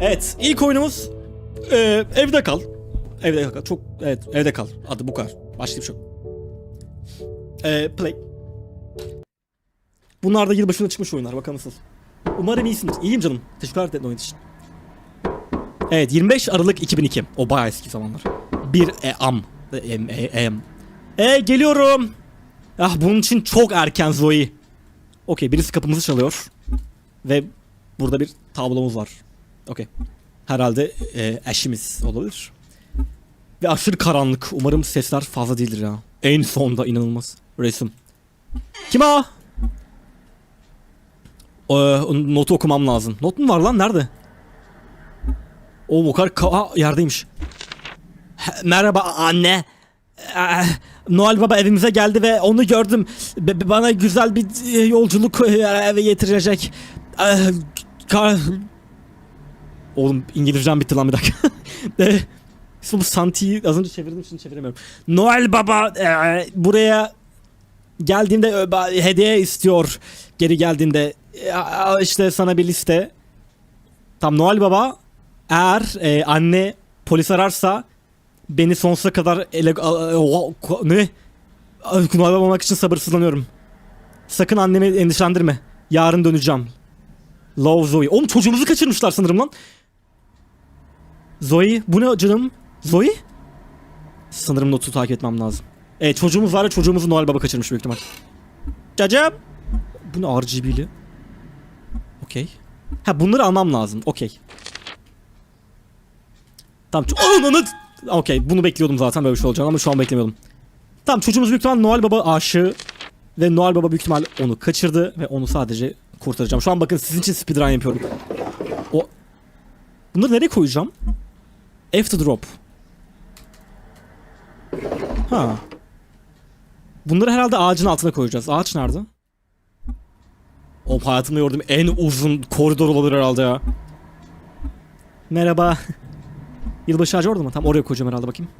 Evet ilk oyunumuz e, evde kal. Evde kal. Çok evet evde kal. Adı bu kadar. Şey yok. E, play. Bunlar da yılbaşında çıkmış oyunlar. Bakalım nasıl. Umarım iyisindir. İyiyim canım. Teşekkürler ederim oyun için. Evet 25 Aralık 2002. O bayağı eski zamanlar. Bir e-am. Em, e, em. E geliyorum. Ah bunun için çok erken Zoe. Okey birisi kapımızı çalıyor. Ve burada bir tablomuz var. Okey. Herhalde e, eşimiz olabilir. Ve aşırı karanlık. Umarım sesler fazla değildir ya. En sonda inanılmaz. Resim. Kim o? Ee, notu okumam lazım. Not mu var lan? Nerede? O o kadar ka- Aa, yerdeymiş. He, Merhaba anne. Ee, Noel Baba evimize geldi ve onu gördüm. Be- bana güzel bir e, yolculuk e, getirecek. Ee, Oğlum İngilizcem bitti lan bir dakika. Bu Santi'yi az önce çevirdim şimdi çeviremiyorum. Noel Baba e, buraya geldiğinde e, hediye istiyor. Geri geldiğinde E, işte sana bir liste. Tam Noel Baba eğer e, anne polis ararsa beni sonsuza kadar ele ne? Noel Baba olmak için sabırsızlanıyorum. Sakın annemi endişelendirme. Yarın döneceğim. Love Zoe. Oğlum çocuğumuzu kaçırmışlar sanırım lan. Zoe bu ne canım? Zoe? Sanırım notu takip etmem lazım. Evet çocuğumuz var ya çocuğumuzu Noel Baba kaçırmış büyük ihtimal. Cacım. Bu ne RGB'li? Okey. Ha bunları almam lazım. Okey. Tamam. ço- Ananı... Okey bunu bekliyordum zaten böyle bir şey olacağını ama şu an beklemiyordum. Tamam çocuğumuz büyük ihtimal Noel Baba aşığı. Ve Noel Baba büyük ihtimal onu kaçırdı ve onu sadece kurtaracağım. Şu an bakın sizin için speedrun yapıyorum. O... Bunları nereye koyacağım? After drop. Ha. Bunları herhalde ağacın altına koyacağız. Ağaç nerede? O hayatımda gördüğüm en uzun koridor olabilir herhalde ya. Merhaba. Yılbaşı ağacı orada mı? Tam oraya koyacağım herhalde bakayım.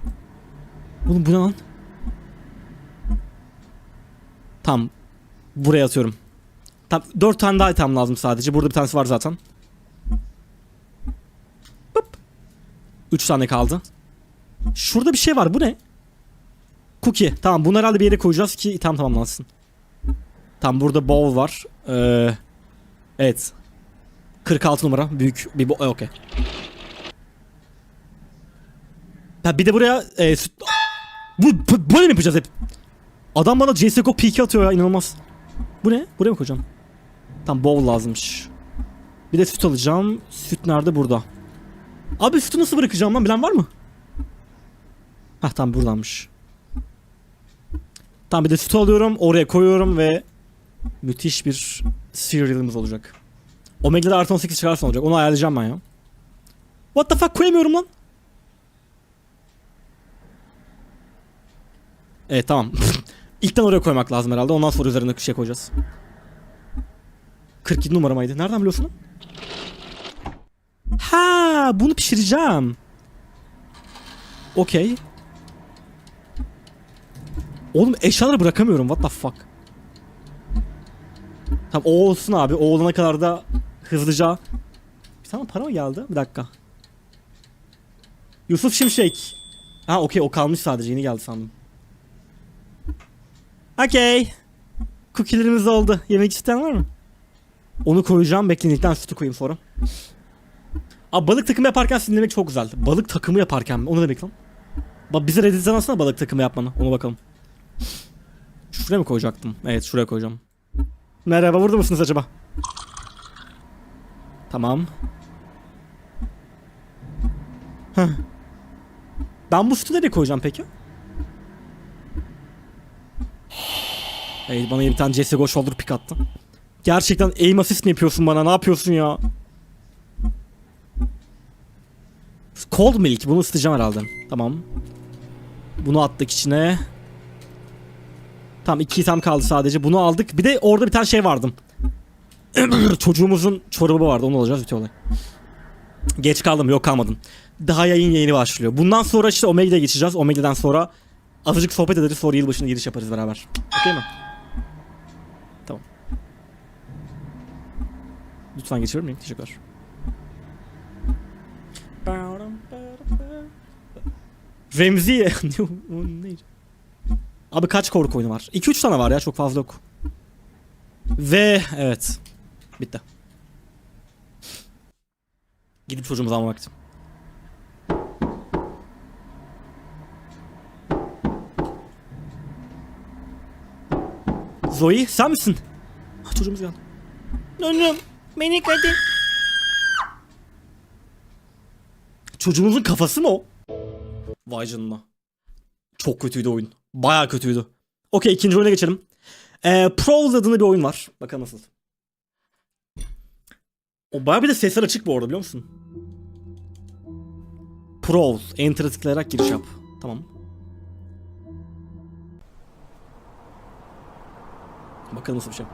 Oğlum bu ne lan? Tam buraya atıyorum. Tam dört tane daha item lazım sadece. Burada bir tanesi var zaten. 3 tane kaldı. Şurada bir şey var. Bu ne? Cookie. Tamam bunu herhalde bir yere koyacağız ki tam tamamlansın. Tam burada bowl var. Ee, evet. 46 numara. Büyük bir bowl. Ee, okey. Ha bir de buraya e, süt... Bu, bu, böyle mi yapacağız hep? Adam bana CSGO PK atıyor ya inanılmaz. Bu ne? Buraya mı koyacağım? Tam bowl lazımmış. Bir de süt alacağım. Süt nerede? Burada. Abi sütü nasıl bırakacağım lan? Bilen var mı? Hah tamam buradanmış. Tamam bir de sütü alıyorum. Oraya koyuyorum ve müthiş bir cereal'ımız olacak. Omega'da artı 18 çıkarsa olacak. Onu ayarlayacağım ben ya. What the fuck koyamıyorum lan. Evet tamam. İlkten oraya koymak lazım herhalde. Ondan sonra üzerine şey koyacağız. 47 numaramaydı. Nereden biliyorsun? Bunu pişireceğim. Okey. Oğlum eşyaları bırakamıyorum. What the fuck? Tamam o olsun abi. O olana kadar da hızlıca... Bir tane para mı geldi? Bir dakika. Yusuf Şimşek. Ha okey o kalmış sadece. Yeni geldi sandım. Okey. Cookie'lerimiz oldu. Yemek isteyen var mı? Onu koyacağım. Bekleyin ilkten sütü koyayım sonra. Abi balık takımı yaparken sinirlemek çok güzel. Balık takımı yaparken mi? O ne demek lan? Bak bize Reddit'ten aslında balık takımı yapmanı. Ona bakalım. Şuraya mı koyacaktım? Evet şuraya koyacağım. Merhaba burada mısınız acaba? Tamam. Heh. Ben bu sütü nereye koyacağım peki? Evet bana bir tane CSGO shoulder pick attı. Gerçekten aim assist mi yapıyorsun bana? Ne yapıyorsun ya? Cold milk. Bunu ısıtacağım herhalde. Tamam. Bunu attık içine. Tamam iki item kaldı sadece. Bunu aldık. Bir de orada bir tane şey vardı. Çocuğumuzun çorabı vardı. Onu alacağız bitiyor olay. Geç kaldım. Yok kalmadım. Daha yayın yayını başlıyor. Bundan sonra işte Omega'ya geçeceğiz. Omega'dan sonra azıcık sohbet ederiz. Sonra yılbaşına giriş yaparız beraber. Okey mi? Tamam. Lütfen geçirir miyim? Teşekkürler. Remzi o neydi? Abi kaç korku oyunu var? 2-3 tane var ya çok fazla yok. Ve evet. Bitti. Gidip çocuğumuzu almak için. Zoe sen misin? Ha, çocuğumuz geldi. Dönüm. Beni kadın. Çocuğumuzun kafası mı o? Vay canına. Çok kötüydü oyun. Baya kötüydü. Okey ikinci oyuna geçelim. Ee, Prows adında bir oyun var. Bakalım nasıl. O baya bir de sesler açık bu arada biliyor musun? Prows. Enter'a tıklayarak giriş yap. Tamam. Bakalım nasıl bir şey.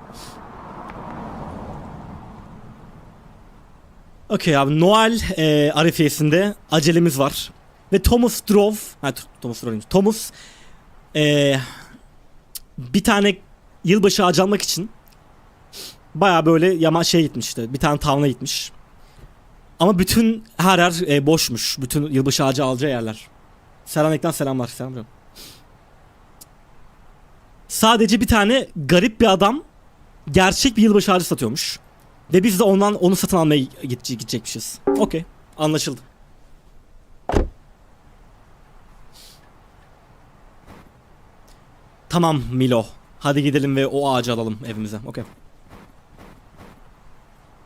Okey abi Noel e, arifiyesinde acelemiz var. Ve Thomas Drove, ha Thomas Drove, Thomas e, bir tane yılbaşı ağacı almak için baya böyle yama şey gitmişti. Bir tane tavana gitmiş. Ama bütün her yer e, boşmuş. Bütün yılbaşı ağacı alacağı yerler. Selanik'ten selamlar. Selam canım. Sadece bir tane garip bir adam gerçek bir yılbaşı ağacı satıyormuş. Ve biz de ondan onu satın almaya gide- gidecekmişiz. Okey. Anlaşıldı. Tamam Milo. Hadi gidelim ve o ağacı alalım evimize. Okey.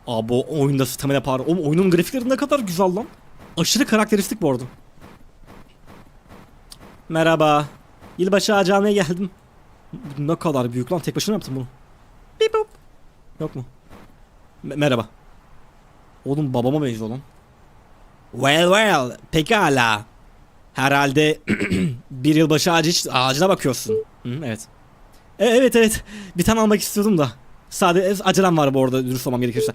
Aa bu oyunda stamina power. Oğlum oyunun grafikleri ne kadar güzel lan. Aşırı karakteristik bu arada. Merhaba. Yılbaşı ağacı almaya geldim. Ne kadar büyük lan. Tek başına yaptın bunu? Bip bop. Yok mu? Me- merhaba. Oğlum babama benziyor lan. Well well. Pekala. Herhalde bir yılbaşı ağacı ağacına bakıyorsun. Hı, evet. E, evet evet. Bir tane almak istiyordum da. Sadece acelem var bu arada dürüst olmam gerekirse.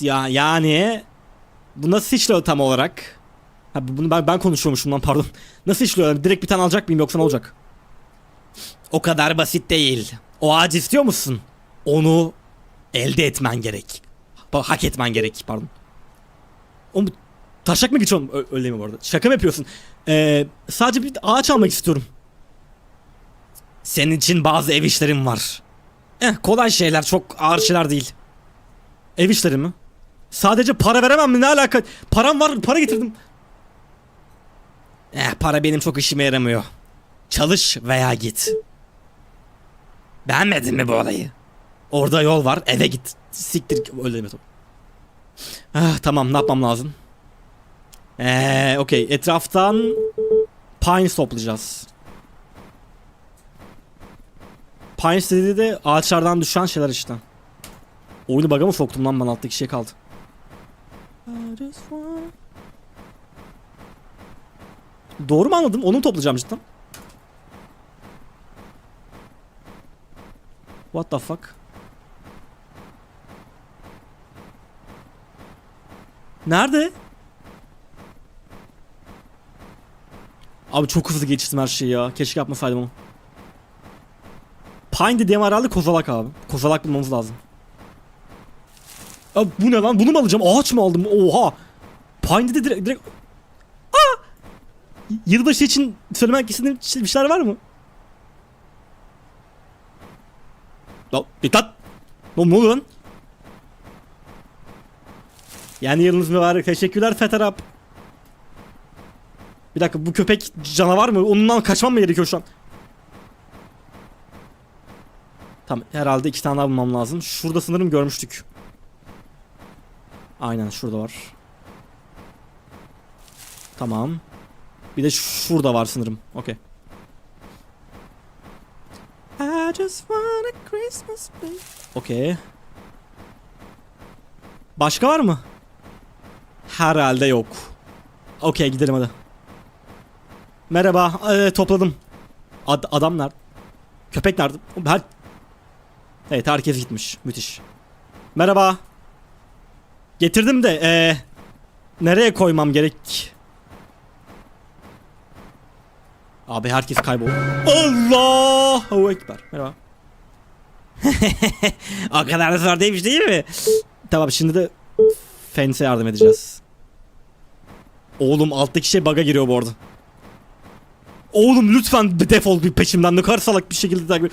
Ya yani bu nasıl işliyor tam olarak? Ha, bu- bunu ben, ben konuşuyormuşum lan pardon. Nasıl işliyor? Direkt bir tane alacak mıyım yoksa ne olacak? O kadar basit değil. O ağacı istiyor musun? Onu elde etmen gerek. Hak etmen gerek pardon. Oğlum taşak mı geçiyorsun? Öyle mi bu arada? Şaka mı yapıyorsun? Ee, sadece bir ağaç almak istiyorum. Senin için bazı ev işlerim var. Eh, kolay şeyler çok ağır şeyler değil. Ev işleri mi? Sadece para veremem mi ne alaka? Param var para getirdim. Eh, para benim çok işime yaramıyor. Çalış veya git. Beğenmedin mi bu olayı? Orada yol var eve git. Siktir öyle deme. Ah, tamam ne yapmam lazım? Eee okey etraftan Pines toplayacağız. Pines dediği de ağaçlardan düşen şeyler işte. Oyunu bug'a mı soktum lan ben alttaki şey kaldı. Doğru mu anladım? Onu mu toplayacağım cidden? What the fuck? Nerede? Abi çok hızlı geçtim her şeyi ya. Keşke yapmasaydım onu. Pine dediğim herhalde kozalak abi. Kozalak bulmamız lazım. Abi bu ne lan? Bunu mu alacağım? Ağaç mı aldım? Oha! Pine dedi direkt... direkt... Aa! Yılbaşı için söylemek istediğin bir şeyler var mı? Lan dikkat! Lan ne oluyor lan? Yani yılınız mübarek. Teşekkürler Feterap. Bir dakika bu köpek canavar mı? Ondan kaçmam mı gerekiyor şu an? Tamam herhalde iki tane daha bulmam lazım. Şurada sanırım görmüştük. Aynen şurada var. Tamam. Bir de şurada var sanırım. Okey. Okey. Başka var mı? Herhalde yok. Okey gidelim hadi. Merhaba. Ee, topladım. Ad- adam nerede? Köpek nerede? Her... Evet herkes gitmiş. Müthiş. Merhaba. Getirdim de ee, nereye koymam gerek? Abi herkes kayboldu. Allahu Ekber. Merhaba. o kadar da zor değilmiş değil mi? Tamam şimdi de Fence'e yardım edeceğiz. Oğlum alttaki şey bug'a giriyor bu arada. Oğlum lütfen defol bir peşimden ne kadar salak bir şekilde takip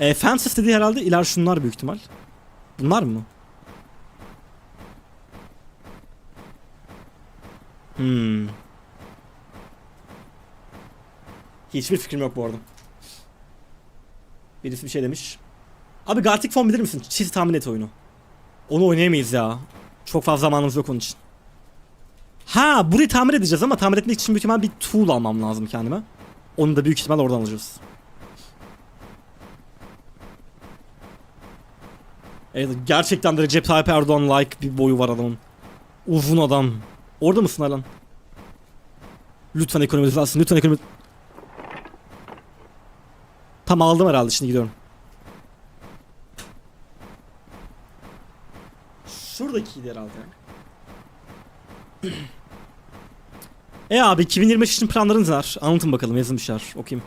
e, Fences dediği herhalde iler şunlar büyük ihtimal. Bunlar mı? Hmm. Hiçbir fikrim yok bu arada. Birisi bir şey demiş. Abi Gartic Phone bilir misin? Çiz tahmin et oyunu. Onu oynayamayız ya. Çok fazla zamanımız yok onun için. Ha burayı tamir edeceğiz ama tamir etmek için büyük ihtimal bir tool almam lazım kendime. Onu da büyük ihtimal oradan alacağız. Evet gerçekten de Recep Tayyip Erdoğan like bir boyu var adamın. Uzun adam. Orada mısın Alan? Lütfen ekonomi düzelsin. Lütfen ekonomi... Tam aldım herhalde şimdi gidiyorum. Şuradakiydi herhalde. e abi 2025 için planlarınız neler? Anlatın bakalım yazın bir şeyler okuyayım.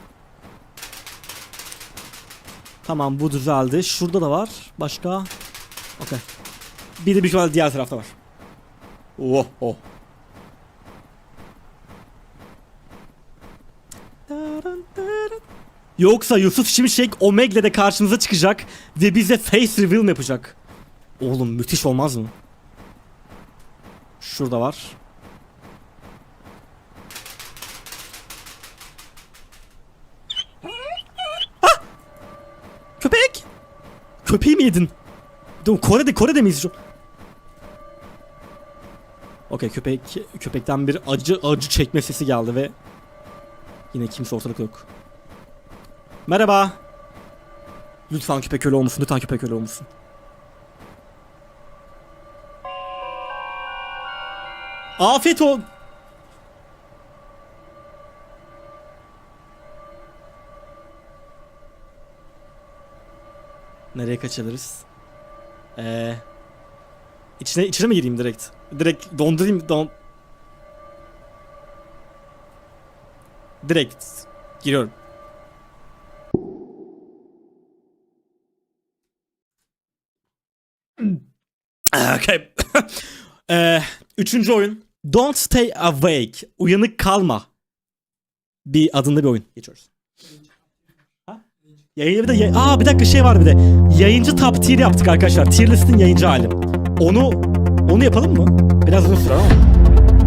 Tamam bu düzeldi. Şurada da var. Başka? Okey. Bir de bir ihtimalle diğer tarafta var. Oh oh. Yoksa Yusuf Şimşek Omegle'de karşınıza çıkacak ve bize face reveal mi yapacak? Oğlum müthiş olmaz mı? Şurada var. Köpeği mi yedin? Dur, Kore'de Kore'de miyiz şu? Okey köpek köpekten bir acı acı çekme sesi geldi ve yine kimse ortalıkta yok. Merhaba. Lütfen köpek ölü olmasın. Lütfen köpek ölü olmasın. Afiyet ol. Nereye kaçabiliriz? Ee, içine içine mi gireyim direkt? Direkt dondurayım don. Direkt giriyorum. okay. Ee, üçüncü oyun. Don't stay awake. Uyanık kalma. Bir adında bir oyun. Geçiyoruz. Yayın bir de yay- Aa bir dakika şey var bir de. Yayıncı top tier yaptık arkadaşlar. Tier list'in yayıncı hali. Onu onu yapalım mı? Biraz uzun sürer ama.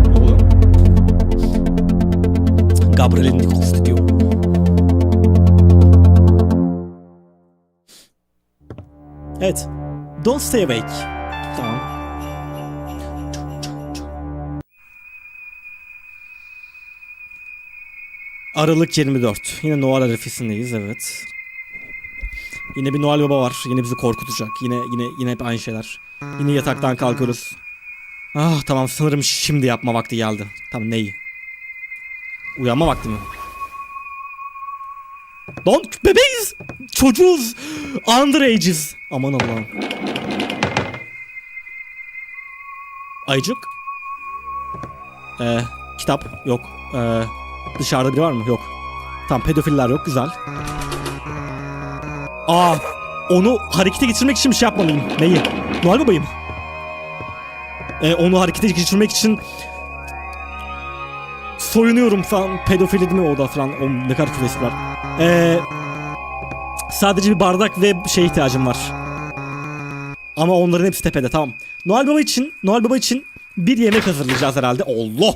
Ne oluyor? Gabriel Nichols diyor. Evet. Don't stay awake. Tamam. Aralık 24. Yine Noel arifesindeyiz evet. Yine bir Noel Baba var. Yine bizi korkutacak. Yine yine yine hep aynı şeyler. Yine yataktan kalkıyoruz. Ah tamam sanırım şimdi yapma vakti geldi. Tamam neyi? Uyanma vakti mi? Lan bebeğiz. Çocuğuz. Underage'iz. Aman Allah'ım. Ayıcık. Ee, kitap yok. Ee, dışarıda biri var mı? Yok. Tamam pedofiller yok. Güzel. Aa, onu harekete geçirmek için bir şey yapmalıyım. Neyi? Noel babayı mı? Ee, onu harekete geçirmek için soyunuyorum falan. Pedofili değil mi o da falan. O ne kadar küfür. Ee, sadece bir bardak ve şey ihtiyacım var. Ama onların hepsi tepede tamam. Noel Baba için, Noel Baba için bir yemek hazırlayacağız herhalde. Allah!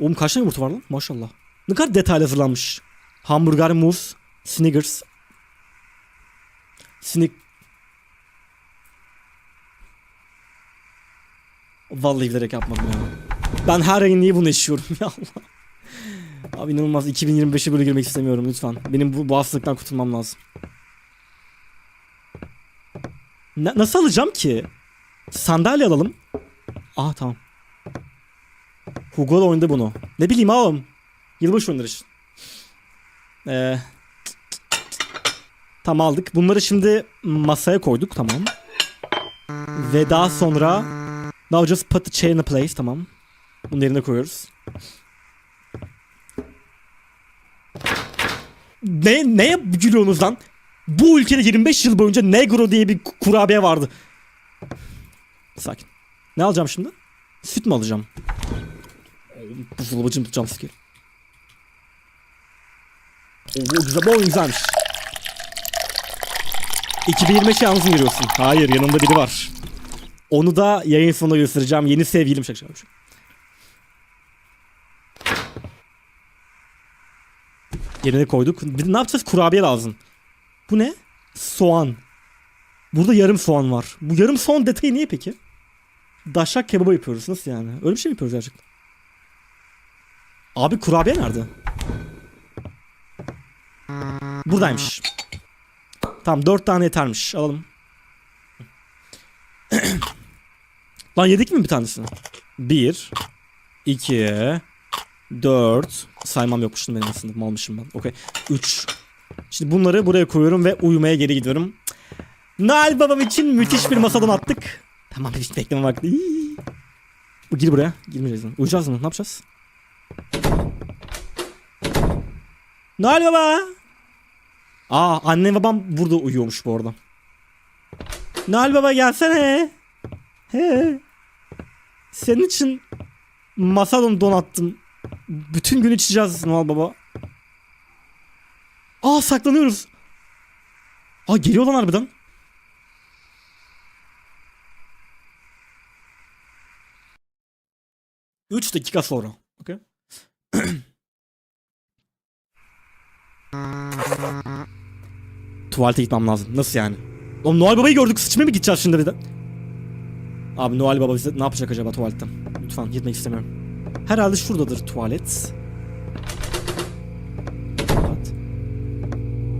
Oğlum kaç tane yumurta var lan? Maşallah. Ne kadar detaylı hazırlanmış. Hamburger, muz, Snickers. Snick... Vallahi bilerek yapmadım ya. Ben her ayın niye bunu yaşıyorum ya Allah. Abi inanılmaz 2025'e böyle girmek istemiyorum lütfen. Benim bu, bu hastalıktan kurtulmam lazım. Na- nasıl alacağım ki? Sandalye alalım. Aa tamam. Hugo oynadı bunu. Ne bileyim oğlum. Yılbaşı oyunları için. Ee, tamam aldık. Bunları şimdi masaya koyduk tamam. Ve daha sonra Now just put the chair in place tamam. Bunu yerine koyuyoruz. Ne neye gülüyorsunuz lan? Bu ülkede 25 yıl boyunca Negro diye bir kurabiye vardı. Sakin. Ne alacağım şimdi? Süt mü alacağım? Buzdolabıcını tutacağım skill. Oo, bu güzel, bu güzelmiş. 2025'e yalnız mı giriyorsun? Hayır yanımda biri var. Onu da yayın sonunda göstereceğim. Yeni sevgilim şaka şaka. Yerine koyduk. Bir ne yapacağız? Kurabiye lazım. Bu ne? Soğan. Burada yarım soğan var. Bu yarım soğan detayı niye peki? Daşak kebabı yapıyoruz. Nasıl yani? Öyle bir şey mi yapıyoruz gerçekten? Abi kurabiye nerede? Buradaymış. Tamam dört tane yetermiş. Alalım. Lan yedik mi bir tanesini? Bir. iki, Dört. Saymam yokmuştum benim aslında. Malmışım ben. Okey. Üç. Şimdi bunları buraya koyuyorum ve uyumaya geri gidiyorum. Nail babam için müthiş bir masadan attık. Tamam hiç bekleme vakti. Gir buraya. Girmeyeceğiz. mi? Uyuyacağız mı? Ne yapacağız? Nail baba. Aa annem babam burada uyuyormuş bu arada. Nail baba gelsene. He. Senin için masadan donattım. Bütün gün içeceğiz Noel baba. Aa saklanıyoruz. Aa geliyor lan harbiden. Üç dakika sonra. Okay. Tuvalete gitmem lazım. Nasıl yani? Oğlum Noel Baba'yı gördük. Sıçmaya mı gideceğiz şimdi bir de? Abi Noel Baba bize ne yapacak acaba tuvaletten? Lütfen gitmek istemiyorum. Herhalde şuradadır tuvalet. Kapat.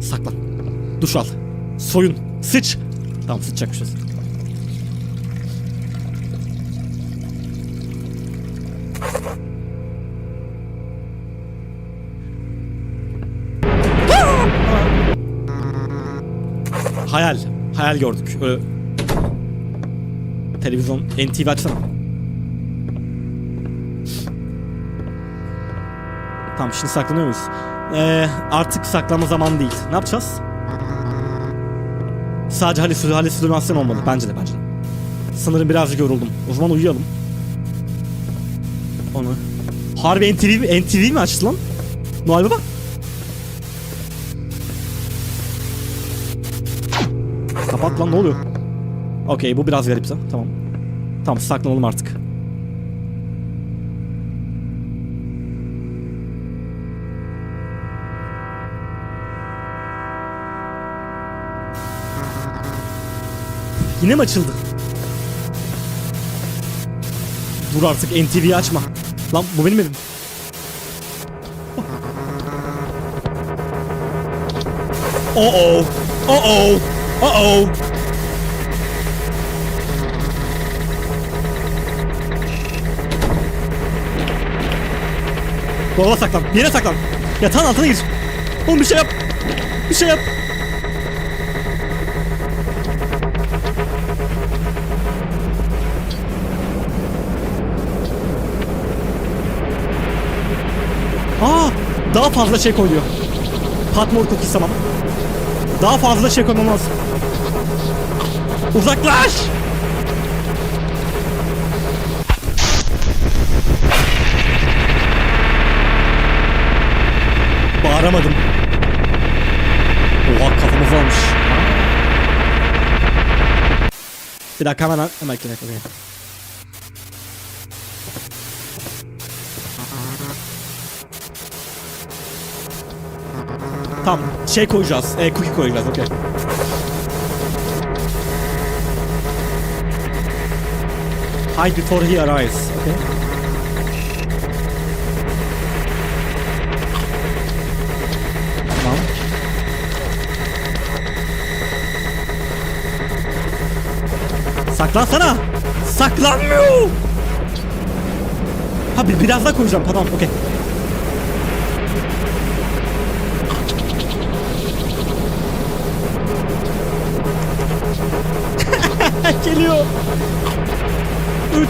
Saklan. Duş al. Soyun. Sıç. Tamam sıçacakmışız. Hayal. Hayal gördük. Öyle... Televizyon NTV açsana. Tamam şimdi saklanıyor muyuz? Ee, artık saklama zamanı değil. Ne yapacağız? Sadece halüsü, halüsinasyon olmalı. Bence de bence de. Sanırım birazcık yoruldum. O zaman uyuyalım. Onu. Harbi NTV, mi- NTV mi açtı lan? Noel Baba? Kapat lan ne oluyor? Okey bu biraz garipse. Tamam. Tamam saklanalım artık. Yine mi açıldı? Dur artık NTV'yi açma. Lan bu benim evim. Oh oh. Oh oh. Oh oh. Dolaba saklan. Yere saklan. Yatağın altına gir. Oğlum bir şey yap. Bir şey yap. Aa, daha fazla şey koyuyor. Patmore cookies tamam. Daha fazla şey koymam lazım. Uzaklaş! Bağıramadım. Oha kafamız almış. Bir dakika hemen hemen bir dakika. Tamam şey koyacağız. E, cookie koyacağız okey. Hide before he arrives. Okay. Tamam. Saklansana. Saklanmıyor. Ha bir biraz daha koyacağım. Tamam okey. Geliyor. 3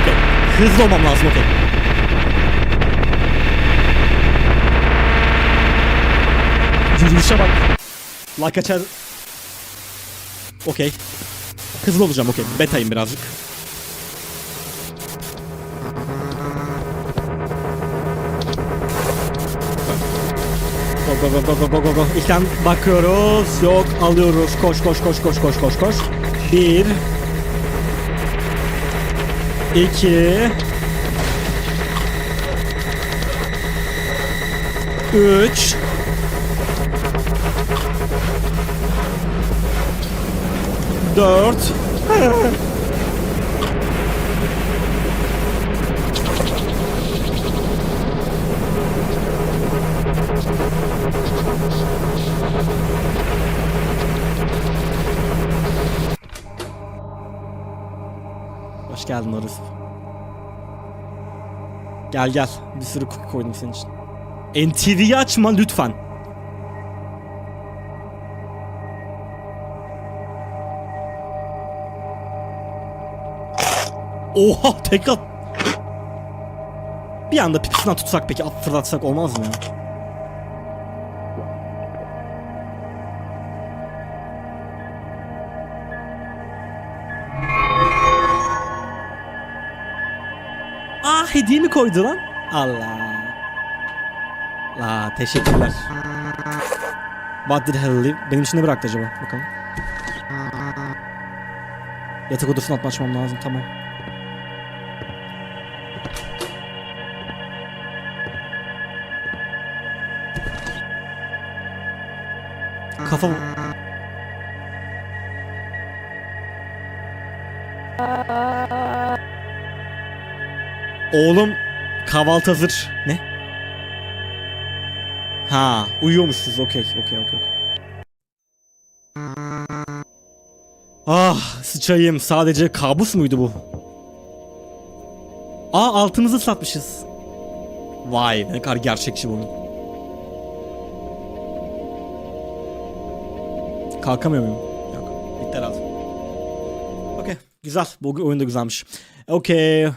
Okey. Hızlı olmam lazım okey. Yürüyüşe bak. Like açar Okey. Hızlı olacağım okey. Betayım birazcık. Go go go go go go go. İlkten bakıyoruz. Yok alıyoruz. Koş koş koş koş koş koş koş. Bir. İki. Üç. Dört. Hoş geldin Arif. Gel gel. Bir sürü cookie koydum senin için. NTV'yi açma lütfen. Oha tekrar. Bir anda pipisinden tutsak peki at fırlatsak olmaz mı ya? Hediye mi koydu lan? Allah. La teşekkürler. What did hell leave? Benim için ne bıraktı acaba? Bakalım. Yatak odasını atma açmam lazım tamam. Kafa... Oğlum kahvaltı hazır. Ne? Ha, uyuyormuşsunuz. Okey, okey, okey. Ah, sıçayım. Sadece kabus muydu bu? Aa, altımızı satmışız. Vay, ne kadar gerçekçi bu. Kalkamıyor muyum? Yok. Bitti herhalde. Okey. Güzel. Bu oyun da güzelmiş. Okey.